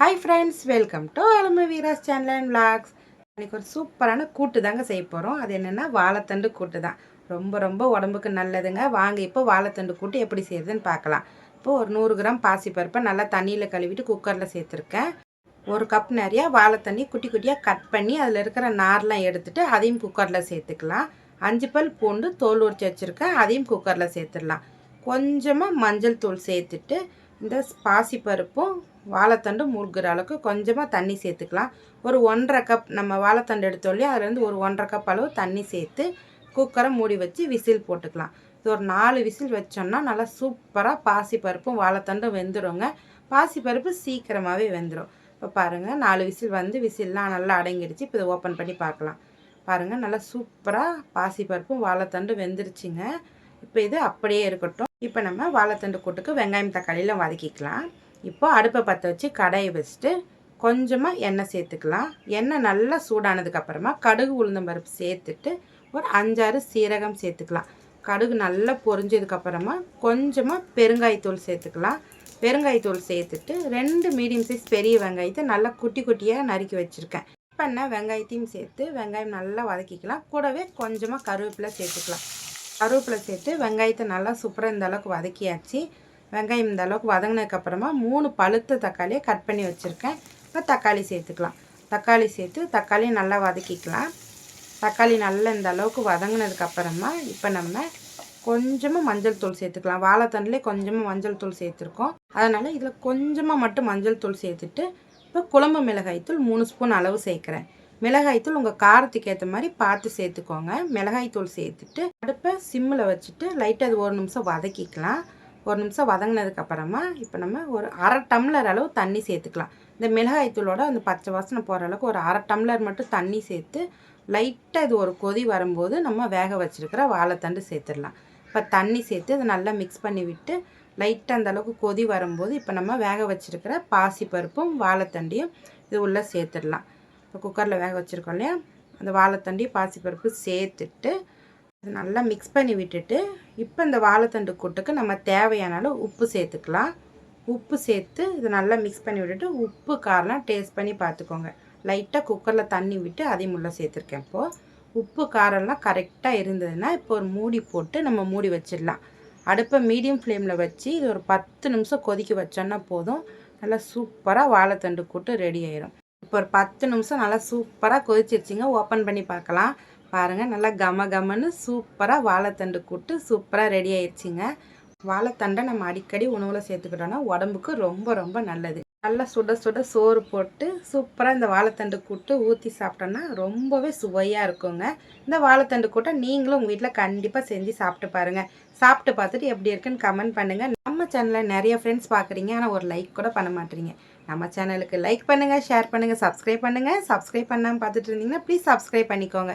Hi friends welcome to அலம வீராஸ் channel and vlogs இன்னைக்கு ஒரு சூப்பரான கூட்டு தாங்க செய்ய போகிறோம் அது என்னென்னா வாழைத்தண்டு கூட்டு தான். ரொம்ப ரொம்ப உடம்புக்கு நல்லதுங்க. வாங்க இப்போ வாழைத்தண்டு கூட்டு எப்படி செய்யுதுன்னு பார்க்கலாம். இப்போ ஒரு நூறு கிராம் பாசிப்பருப்பை நல்லா தண்ணியில் கழுவிட்டு குக்கரில் சேர்த்துருக்கேன். ஒரு கப் நிறையா வாழைத்தண்ணி குட்டி குட்டியாக கட் பண்ணி அதில் இருக்கிற நார்லாம் எடுத்துகிட்டு அதையும் குக்கரில் சேர்த்துக்கலாம். அஞ்சு பல் பூண்டு தோல் உரிச்சு வச்சுருக்கேன். அதையும் குக்கரில் சேர்த்துடலாம். கொஞ்சமாக மஞ்சள் தூள் சேர்த்துட்டு இந்த பாசிப்பருப்பும் வாழைத்தண்டு முறுகிற அளவுக்கு கொஞ்சமாக தண்ணி சேர்த்துக்கலாம். ஒரு ஒன்றரை கப் நம்ம வாழைத்தண்டு எடுத்தோல்லையே அதுலேருந்து ஒரு ஒன்றரை கப் அளவு தண்ணி சேர்த்து குக்கரை மூடி வச்சு விசில் போட்டுக்கலாம். இது ஒரு நாலு விசில் வச்சோம்னா நல்லா சூப்பராக பாசிப்பருப்பும் வாழைத்தண்டும் வெந்துருங்க. பாசிப்பருப்பு சீக்கிரமாகவே வெந்துடும் இப்போ பாருங்கள் நாலு விசில் வந்து விசில்லாம் நல்லா அடங்கிடுச்சு. இப்போ இதை ஓப்பன் பண்ணி பார்க்கலாம். பாருங்கள் நல்லா சூப்பராக பாசிப்பருப்பும் வாழைத்தண்டு வெந்துருச்சுங்க. இப்போ இது அப்படியே இருக்கட்டும். இப்போ நம்ம வாழைத்தண்டு கூட்டுக்கு வெங்காயம் தக்காளியெலாம் வதக்கிக்கலாம். இப்போ அடுப்பை பற்ற வச்சு கடையை வச்சுட்டு கொஞ்சமாக எண்ணெய் சேர்த்துக்கலாம். எண்ணெய் நல்லா சூடானதுக்கப்புறமா கடுகு உளுந்தம் பருப்பு சேர்த்துட்டு ஒரு அஞ்சாறு சீரகம் சேர்த்துக்கலாம். கடுகு நல்லா பொரிஞ்சதுக்கப்புறமா கொஞ்சமாக பெருங்காயத்தூள் சேர்த்துக்கலாம். பெருங்காயத்தூள் சேர்த்துட்டு ரெண்டு மீடியம் சைஸ் பெரிய வெங்காயத்தை நல்லா குட்டி குட்டியாக நறுக்கி வச்சுருக்கேன். இப்போ என்ன வெங்காயத்தையும் சேர்த்து வெங்காயம் நல்லா வதக்கிக்கலாம். கூடவே கொஞ்சமாக கருவேப்பிலை சேர்த்துக்கலாம். கருவேப்பிலை சேர்த்து வெங்காயத்தை நல்லா சூப்பராக இந்த அளவுக்கு வதக்கியாச்சு. வெங்காயம் இந்த அளவுக்கு வதங்கினதுக்கப்புறமா மூணு பழுத்த தக்காளியை கட் பண்ணி வச்சுருக்கேன். இப்போ தக்காளி சேர்த்துக்கலாம். தக்காளி சேர்த்து தக்காளியை நல்லா வதக்கிக்கலாம். தக்காளி நல்லா இந்த அளவுக்கு வதங்கினதுக்கப்புறமா இப்போ நம்ம கொஞ்சமாக மஞ்சள் தூள் சேர்த்துக்கலாம். வாழைத்தண்டிலே கொஞ்சமாக மஞ்சள் தூள் சேர்த்துருக்கோம். அதனால் இதில் கொஞ்சமாக மட்டும் மஞ்சள் தூள் சேர்த்துட்டு இப்போ குழம்பு மிளகாய்த்தூள் மூணு ஸ்பூன் அளவு சேர்க்குறேன். மிளகாய்த்தூள் உங்கள் காரத்துக்கு ஏற்ற மாதிரி பார்த்து சேர்த்துக்கோங்க. மிளகாய்த்தூள் சேர்த்துட்டு அடுப்பை சிம்மில் வச்சுட்டு லைட்டாக அது ஒரு நிமிஷம் வதக்கிக்கலாம். ஒரு நிமிஷம் வதங்கினதுக்கப்புறமா இப்போ நம்ம ஒரு அரை டம்ளர் அளவு தண்ணி சேர்த்துக்கலாம். இந்த மிளகாய்த்தூளோட அந்த பச்சை வாசனை போகிற அளவுக்கு ஒரு அரை டம்ளர் மட்டும் தண்ணி சேர்த்து லைட்டாக இது ஒரு கொதி வரும்போது நம்ம வேக வச்சுருக்கிற வாழைத்தண்டு சேர்த்துடலாம். இப்போ தண்ணி சேர்த்து அதை நல்லா மிக்ஸ் பண்ணி விட்டு லைட்டாக அந்த அளவுக்கு கொதி வரும்போது இப்போ நம்ம வேக வச்சுருக்கிற பாசிப்பருப்பும் வாழைத்தண்டியும் இது உள்ளே சேர்த்துடலாம். இப்போ குக்கரில் வேக வச்சுருக்கோம் இல்லையா? அந்த வாழைத்தண்டி பாசிப்பருப்பு சேர்த்துட்டு இது நல்லா மிக்ஸ் பண்ணி விட்டுட்டு இப்போ இந்த வாழைத்தண்டு கூட்டுக்கு நம்ம தேவையான அளவு உப்பு சேர்த்துக்கலாம். உப்பு சேர்த்து இதை நல்லா மிக்ஸ் பண்ணி விட்டுட்டு உப்பு காரெலாம் டேஸ்ட் பண்ணி பார்த்துக்கோங்க. லைட்டாக குக்கரில் தண்ணி விட்டு அதையும் உள்ளே சேர்த்துருக்கேன் இப்போது உப்பு காரெல்லாம் கரெக்டாக இருந்ததுன்னா இப்போ ஒரு மூடி போட்டு நம்ம மூடி வச்சிடலாம். அடுப்பை மீடியம் ஃப்ளேமில் வச்சு இது ஒரு பத்து நிமிஷம் கொதிக்க வச்சோன்னா போதும். நல்லா சூப்பராக வாழைத்தண்டு கூட்டு ரெடி ஆயிடும் இப்போ ஒரு பத்து நிமிஷம் நல்லா சூப்பராக கொதிச்சிருச்சிங்க. ஓப்பன் பண்ணி பார்க்கலாம். பாருங்கள் நல்லா கம கமன்னு சூப்பராக வாழைத்தண்டு கூட்டு சூப்பராக ரெடி ஆயிடுச்சுங்க வாழைத்தண்டை நம்ம அடிக்கடி உணவில் சேர்த்துக்கிட்டோன்னா உடம்புக்கு ரொம்ப ரொம்ப நல்லது. நல்லா சுட சுட சோறு போட்டு சூப்பராக இந்த வாழைத்தண்டு கூட்டு ஊற்றி சாப்பிட்டோன்னா ரொம்பவே சுவையாக இருக்குங்க. இந்த வாழைத்தண்டு கூட்டை நீங்களும் உங்கள் வீட்டில் கண்டிப்பாக செஞ்சு சாப்பிட்டு பாருங்கள் சாப்பிட்டு பார்த்துட்டு எப்படி இருக்குன்னு கமெண்ட் பண்ணுங்கள் நம்ம சேனலில் நிறைய ஃப்ரெண்ட்ஸ் பார்க்குறீங்க. ஆனால் ஒரு லைக் கூட பண்ண மாட்டேறீங்க நம்ம சேனலுக்கு லைக் பண்ணுங்கள் ஷேர் பண்ணுங்கள் சப்ஸ்கிரைப் பண்ணுங்கள் சப்ஸ்கிரைப் பண்ணாமல் பார்த்துட்டு இருந்தீங்கன்னா ப்ளீஸ் சப்ஸ்கிரைப் பண்ணிக்கோங்க.